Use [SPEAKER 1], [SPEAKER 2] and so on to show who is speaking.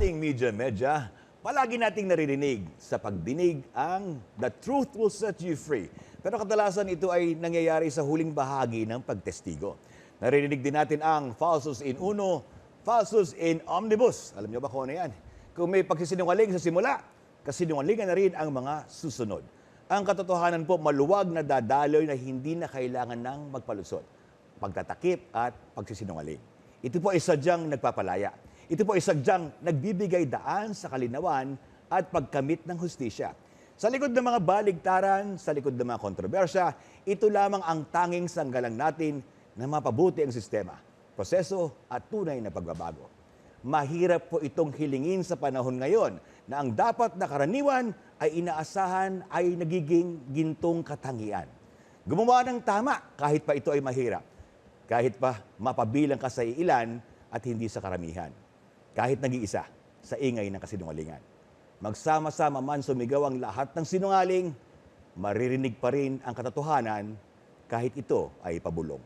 [SPEAKER 1] ating media-media, palagi nating naririnig sa pagdinig ang the truth will set you free. Pero kadalasan ito ay nangyayari sa huling bahagi ng pagtestigo. Naririnig din natin ang falsus in uno, falsus in omnibus. Alam niyo ba kung ano yan? Kung may pagsisinungaling sa simula, kasinungalingan na rin ang mga susunod. Ang katotohanan po maluwag na dadaloy na hindi na kailangan ng magpalusot. Pagtatakip at pagsisinungaling. Ito po ay sadyang nagpapalaya. Ito po ay sadyang nagbibigay daan sa kalinawan at pagkamit ng hustisya. Sa likod ng mga baligtaran, sa likod ng mga kontrobersya, ito lamang ang tanging sanggalang natin na mapabuti ang sistema, proseso at tunay na pagbabago. Mahirap po itong hilingin sa panahon ngayon na ang dapat na karaniwan ay inaasahan ay nagiging gintong katangian. Gumawa ng tama kahit pa ito ay mahirap. Kahit pa mapabilang ka sa ilan at hindi sa karamihan. Kahit nag-iisa sa ingay ng kasinungalingan. Magsama-sama man sumigaw ang lahat ng sinungaling, maririnig pa rin ang katotohanan kahit ito ay pabulong.